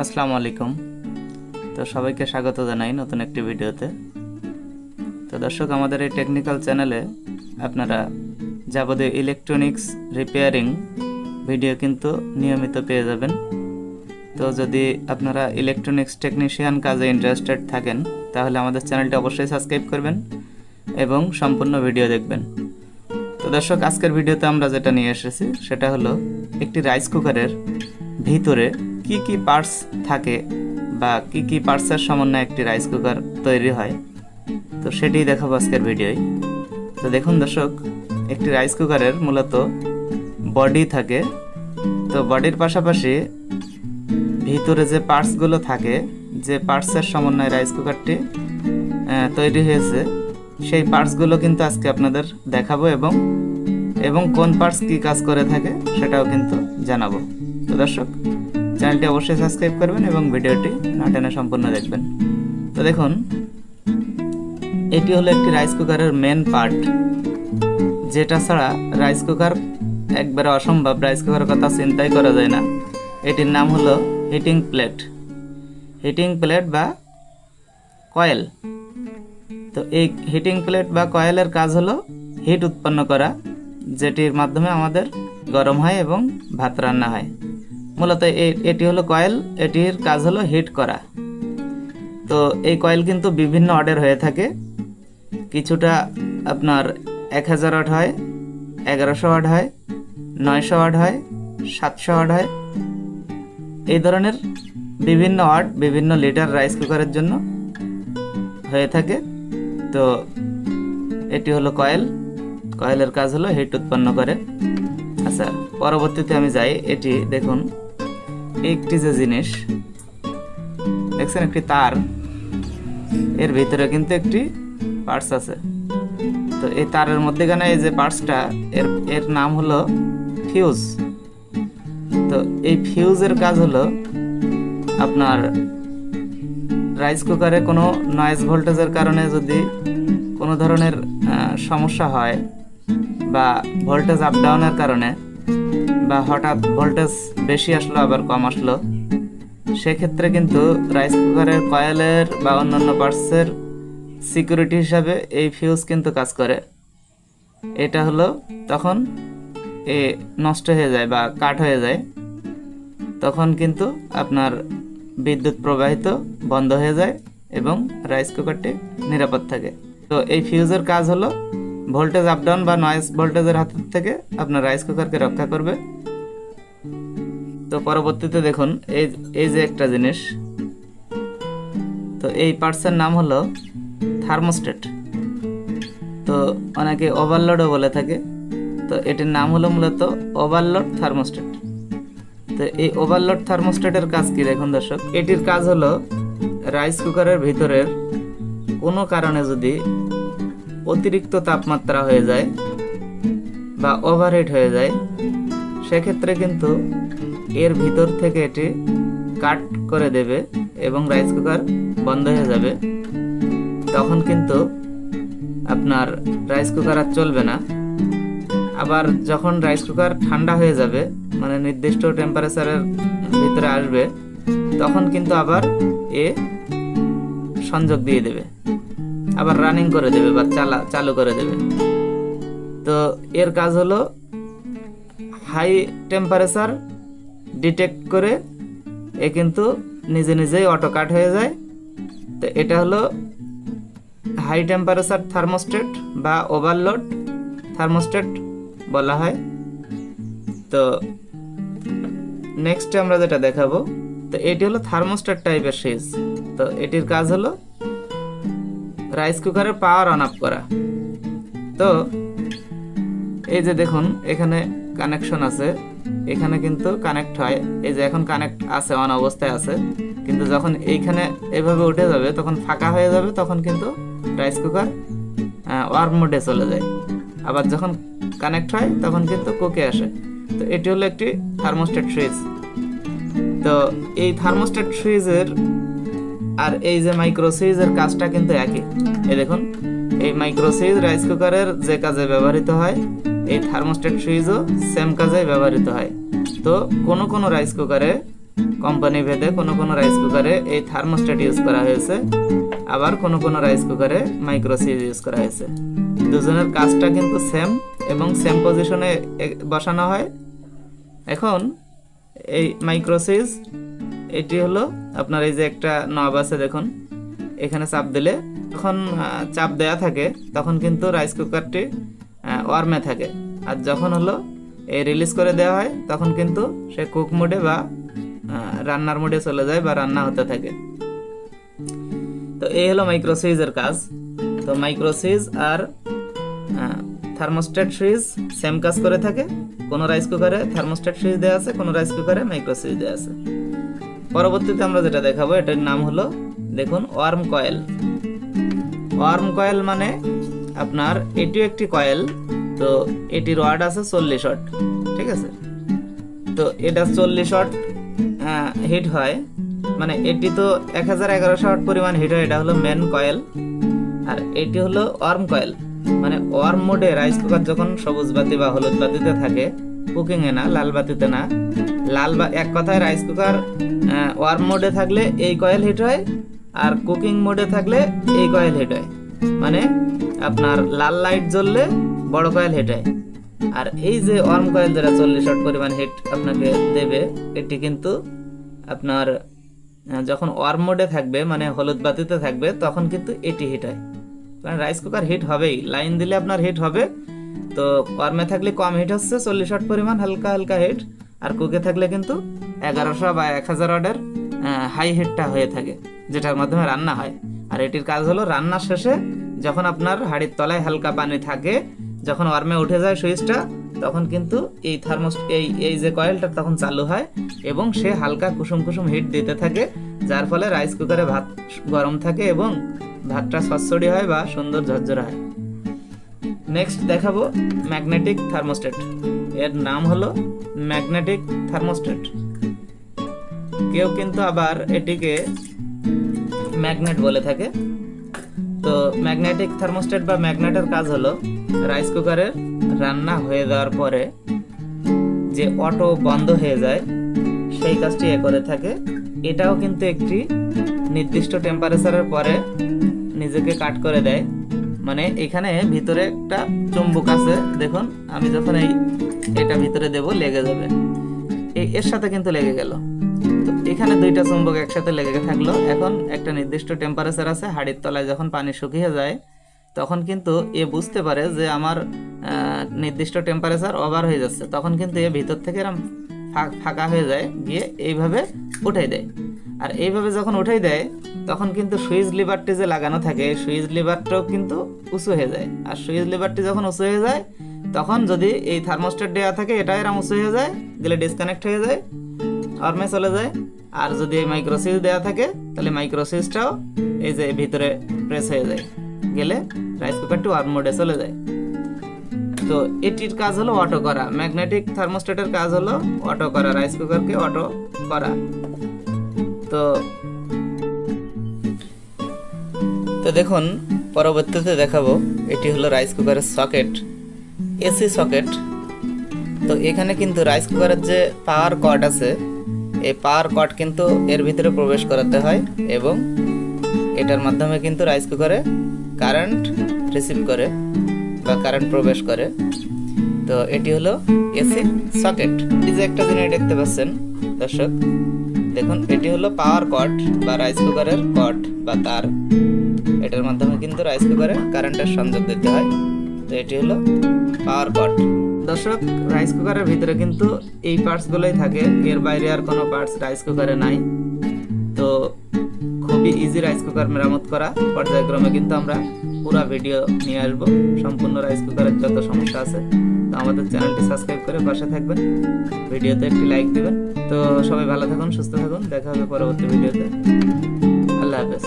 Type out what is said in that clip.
আসসালামু আলাইকুম। তো সবাইকে স্বাগত জানাই নতুন একটি ভিডিওতে। তো দর্শক, আমাদের এই টেকনিক্যাল চ্যানেলে আপনারা যাবতীয় ইলেকট্রনিক্স রিপেয়ারিং ভিডিও কিন্তু নিয়মিত পেয়ে যাবেন। তো যদি আপনারা ইলেকট্রনিক্স টেকনিশিয়ান কাজে ইন্টারেস্টেড থাকেন, তাহলে আমাদের চ্যানেলটি অবশ্যই সাবস্ক্রাইব করবেন এবং সম্পূর্ণ ভিডিও দেখবেন। তো দর্শক, আজকের ভিডিওতে আমরা যেটা নিয়ে এসেছি, সেটা হলো একটি রাইস কুকারের ভিতরে কি কি পার্টস থাকে বা কি কি পার্টসের সমন্বয়ে একটি রাইস কুকার তৈরি হয়? তো সেটি দেখাবো আজকের ভিডিওয়। তো দেখুন দর্শক, একটি রাইস কুকারের মূলত বডি থাকে। তো বডির পাশাপাশি ভিতরে যে পার্টসগুলো থাকে, যে পার্টসের সমন্বয়ে রাইস কুকারটি তৈরি হয়েছে, সেই পার্টসগুলো কিন্তু আজকে আপনাদের দেখাবো এবং এবং কোন পার্টস কি কাজ করে থাকে সেটাও কিন্তু জানাব। তো দর্শক চ্যানেলটি অবশ্যই সাবস্ক্রাইব করবেন এবং ভিডিওটি না টেনে সম্পূর্ণ দেখবেন। তো দেখুন, এটি হলো একটি রাইস কুকারের মেন পার্ট যেটা ছাড়া রাইস কুকার একবারে অসম্ভব, রাইস কুকারের কথা চিন্তাই করা যায় না। এটির নাম হলো হিটিং প্লেট হিটিং প্লেট বা কয়েল তো এই হিটিং প্লেট বা কয়েলের কাজ হলো হিট উৎপন্ন করা, যেটির মাধ্যমে আমাদের গরম হয় এবং ভাত রান্না হয়। মূলত এটি হলো কয়েল, এটির কাজ হলো হিট করা। তো এই কয়েল কিন্তু বিভিন্ন অর্ডার হয়ে থাকে। কিছুটা আপনার এক হাজার ওয়াট হয়, এগারোশো ওয়াট হয়, নয়শো ওয়াট হয়, সাতশো ওয়াট হয়। এই ধরনের বিভিন্ন ওয়াট বিভিন্ন লিটার রাইস কুকারের জন্য হয়ে থাকে। তো এটি হলো কয়েল। কয়েলের কাজ হলো হিট উৎপন্ন করে। আচ্ছা পরবর্তীতে আমি যাই, এটি দেখুন। একটি যে জিনিস, দেখছেন একটি তার, এর ভিতরে কিন্তু একটি পার্টস আছে। তো এই তারের মধ্যেখানে এই যে পার্টসটা, এর এর নাম হলো ফিউজ তো এই ফিউজের কাজ হলো আপনার রাইস কুকারে কোনো নয়েজ ভোল্টেজের কারণে যদি কোনো ধরনের সমস্যা হয় বা ভোল্টেজ আপ ডাউনের কারণে বা হঠাৎ ভোল্টেজ বেশি আসলো, আবার কম আসলো। সেক্ষেত্রে কিন্তু রাইস কুকারের কয়েলের বা অন্যান্য পার্টসের সিকিউরিটি হিসাবে এই ফিউজ কিন্তু কাজ করে। এটা হলো তখন এ নষ্ট হয়ে যায় বা কাট হয়ে যায়। তখন কিন্তু আপনার বিদ্যুৎ প্রবাহিত বন্ধ হয়ে যায় এবং রাইস কুকারটি নিরাপদ থাকে। তো এই ফিউজের কাজ হলো ভোল্টেজ আপ ডাউন বা নয়েজ ভোল্টেজের হাত থেকে আপনার রাইস কুকারকে রক্ষা করবে। তো পরবর্তীতে দেখুন, এই এই যে একটা জিনিস। তো এই পার্টসের নাম হলো থার্মোস্টেট তো অনেকে ওভারলোডও বলে থাকে। তো এটির নাম হলো মূলত ওভারলোড থার্মোস্টেট তো এই ওভারলোড থার্মোস্টেটের কাজ কি দেখুন দর্শক? এটির কাজ হলো রাইস কুকারের ভিতরের কোনো কারণে যদি অতিরিক্ত তাপমাত্রা হয়ে যায় বা ওভারহিট হয়ে যায়, সেক্ষেত্রে কিন্তু এর ভিতর থেকে এটি কাট করে দেবে এবং রাইস কুকার বন্ধ হয়ে যাবে। তখন কিন্তু আপনার রাইস কুকার আর চলবে না। আবার যখন রাইস কুকার ঠান্ডা হয়ে যাবে মানে নির্দিষ্ট টেম্পারেচারের ভিতরে আসবে, তখন কিন্তু আবার এ সংযোগ দিয়ে দেবে। আবার রানিং করে দেবে বা চালা, চালু করে দেবে। তো এর কাজ হলো হাই টেম্পারেচার ডিটেক্ট করে এ কিন্তু নিজে নিজেই অটো কাট হয়ে যায়। তো এটা হলো হাই টেম্পারেচার থার্মোস্টেট বা ওভারলোড থার্মোস্টেট বলা হয়। তো নেক্সট আমরা যেটা দেখাবো, তো এটি হলো থার্মোস্টেট টাইপের সুইচ তো এটির কাজ হলো রাইস কুকারের পাওয়ার অন আপ করা। তো, এই যে দেখুন, এখানে কানেকশন আছে। এখানে কিন্তু কানেক্ট হয়। এই যে এখন কানেক্ট আছে অন অবস্থায় আছে। কিন্তু যখন এইখানে এভাবে উঠে যাবে, তখন ফাঁকা হয়ে যাবে, তখন কিন্তু রাইস কুকার ওয়ার্ম মোডে চলে যায়। আবার যখন কানেক্ট হয়, তখন কিন্তু কোকে আসে। তো এটি হলো একটি থার্মোস্টেট সুইচ তো এই থার্মোস্টেট সুইচের আর এই যে মাইক্রো সুইচের কাজটা কিন্তু একই। এই দেখুন, এই মাইক্রো সুইচ রাইস কুকারের যে কাজে ব্যবহৃত হয়, এই থার্মোস্টেট সুইচও সেম কাজে ব্যবহৃত হয়। তো কোনো কোনো রাইস কুকারে কোম্পানি ভেদে কোনো কোনো রাইস কুকারে এই থার্মোস্ট্যাট ইউজ করা হয়েছে, আবার কোনো কোনো রাইস কুকারে মাইক্রোসিজ ইউজ করা হয়েছে। দুজনের কাজটা কিন্তু সেম এবং সেম পজিশনে বসানো হয়। এখন এই মাইক্রোসিজ এটি হলো আপনার এই যে একটা নব আছে দেখুন। এখানে চাপ দিলে যখন চাপ দেয়া থাকে, তখন কিন্তু রাইস কুকারটি ওয়ার্মে থাকে। আর যখন হলো এই রিলিজ করে দেওয়া হয়, তখন কিন্তু সে কুক মোডে বা রান্নার মোডে চলে যায় বা রান্না হতে থাকে। তো এই হলো মাইক্রোসিজের কাজ। তো মাইক্রোসিজ আর থার্মোস্ট্যাট সুইচ সেম কাজ করে থাকে। কোনো রাইস কুকারে থার্মোস্ট্যাট সুইচ দেওয়া আছে, কোনো রাইস কুকারে মাইক্রো সুইচ দেওয়া আছে। পরবর্তীতে আমরা যেটা দেখাবো, এটার নাম হলো, দেখুন, ওয়ার্ম কয়েল। ওয়ার্ম কয়েল মানে আপনার, এটিও একটি কয়েল, তো এটির ওয়ার্ড আছে চল্লিশ ওয়াট, ঠিক আছে? তো এটা চল্লিশ ওয়াট হিট হয় মানে এটি তো এক হাজার এগারোশো ওয়াট পরিমাণ হিট হয়, এটা হলো মেন কয়েল, আর এটি হলো ওয়ার্ম কয়েল। মানে ওয়ার্ম মোডে রাইস কুকার যখন সবুজ বাতি বা হলুদ বাতিতে থাকে কুকিং এ না, লাল বাতিতে না। লাল বা, এক কথায় রাইস কুকার ওয়ার্ম মোডে থাকলে এই কয়েল হিট হয়, আর কুকিং মোডে থাকলে এই কয়েল হিট হয়। মানে আপনার লাল লাইট জ্বললে বড় কয়েল হিট হয়। আর এই যে ওয়ার্ম কয়েল যেটা চল্লিশ ওয়াট পরিমাণ হিট আপনাকে দেবে, এটি কিন্তু আপনার যখন ওয়ার্ম মোডে থাকবে মানে হলুদ বাতিতে থাকবে, তখন কিন্তু এটি হিট হয়। কারণ রাইস কুকার হিট হবেই। লাইন দিলে আপনার হিট হবে তো ওয়ার্মে থাকলে কম হিট হচ্ছে, চল্লিশ ওয়াট পরিমাণ, হালকা হালকা হিট আর কুকে থাকলে কিন্তু এগারোশো বা এক হাজার ওয়াটের হাই হিটটা হয়ে থাকে, যেটার মাধ্যমে রান্না হয়। আর এটির কাজ হলো রান্নার শেষে যখন আপনার হাড়ির তলায় হালকা পানি থাকে, যখন ওয়ার্মে উঠে যায় সুইচটা, তখন কিন্তু এই থার্মোস এই এই যে কয়েলটা তখন চালু হয় এবং সে হালকা কুসুম কুসুম হিট দিতে থাকে, যার ফলে রাইস কুকারে ভাত গরম থাকে এবং ভাতটা সচ্ছড়ি হয় বা সুন্দর ঝরঝরা হয়। নেক্সট দেখাবো ম্যাগনেটিক থার্মোস্ট্যাট এর নাম হলো ম্যাগনেটিক থার্মোস্ট্যাট কেউ কিন্তু আবার এটিকে ম্যাগনেট বলে থাকে। তো ম্যাগনেটিক থার্মোস্ট্যাট বা ম্যাগনেটের কাজ হলো রাইস কুকারের রান্না হয়ে যাওয়ার পরে যে অটো বন্ধ হয়ে যায়, সেই কাজটি এ করে থাকে। এটাও কিন্তু একটি নির্দিষ্ট টেম্পারেচারের পরে নিজেকে কাট করে দেয়। মানে এখানে ভিতরে একটা চুম্বক আছে, দেখুন, আমি যখন এই, এটা ভিতরে দেব, লেগে যাবে। এর সাথে কিন্তু লেগে গেল। এখানে দুইটা চুম্বক একসাথে লেগে থাকল। এখন একটা নির্দিষ্ট টেম্পারেচার আছে, হাড়ির তলায় যখন পানি শুকিয়ে যায়, তখন কিন্তু এ বুঝতে পারে যে আমার নির্দিষ্ট টেম্পারেচার ওভার হয়ে যাচ্ছে। তখন কিন্তু এ ভিতর থেকে এরম ফা- ফাঁকা হয়ে যায়, গিয়ে এইভাবে উঠাই দেয়। আর এইভাবে যখন উঠাই দেয়, তখন কিন্তু সুইচ লিভারটি যে লাগানো থাকে, সুইচ লিভারটাও কিন্তু উঁচু হয়ে যায়। আর সুইচ লিভারটি যখন উঁচু হয়ে যায়, তখন যদি এই থার্মোস্ট্যাট দেওয়া থাকে এটা এরম উঁচু হয়ে যায় গেলে ডিসকানেক্ট হয়ে যায়, অর্মে চলে যায়। আর যদি এই মাইক্রোসিজ দেওয়া থাকে, তাহলে মাইক্রোসিজটাও এই যে ভিতরে প্রেস হয়ে যায়। গেলে রাইস কুকারটি ওয়ার্ম মোডে চলে যায়। তো এটির কাজ হলো অটো করা। ম্যাগনেটিক থার্মোস্ট্যাটের কাজ হলো অটো করা রাইস কুকারকে অটো করা। তো তো দেখুন, পরবর্তীতে দেখাবো, এটি হলো রাইস কুকারের সকেট এসি সকেট তো এখানে কিন্তু রাইস কুকারের যে পাওয়ার কর্ড আছে, এই পাওয়ার কর্ড কিন্তু এর ভিতরে প্রবেশ করাতে হয় এবং এটার মাধ্যমে কিন্তু রাইস কুকারে কারেন্ট রিসিভ করে। বা কারেন্ট প্রবেশ করে। তো এটি হলো এসি সকেট এই যে একটা জিনিস দেখতে পাচ্ছেন, দর্শক, দেখুন, এটি হলো পাওয়ার কট বা রাইস কুকারের কট বা তার। এটার মাধ্যমে কিন্তু রাইস কুকারে কারেন্টের সংযোগ দিতে হয়। তো এটি হলো পাওয়ার কট দর্শক রাইস কুকারের ভিতরে কিন্তু এই পার্টসগুলোই থাকে। এর বাইরে আর কোনো পার্টস রাইস কুকারে নাই। তো খুবই ইজি রাইস কুকার মেরামত করা। পর্যায়ক্রমে কিন্তু আমরা পুরো ভিডিও নিয়ে আসব। সম্পূর্ণ রাইস কুকারের যত সমস্যা আছে, তো আমাদের চ্যানেলটি সাবস্ক্রাইব করে পাশে থাকবেন। ভিডিওতে একটি লাইক দিবেন। তো সবাই ভালো থাকুন, সুস্থ থাকুন। দেখা হবে পরবর্তী ভিডিওতে আল্লাহ হাফেজ।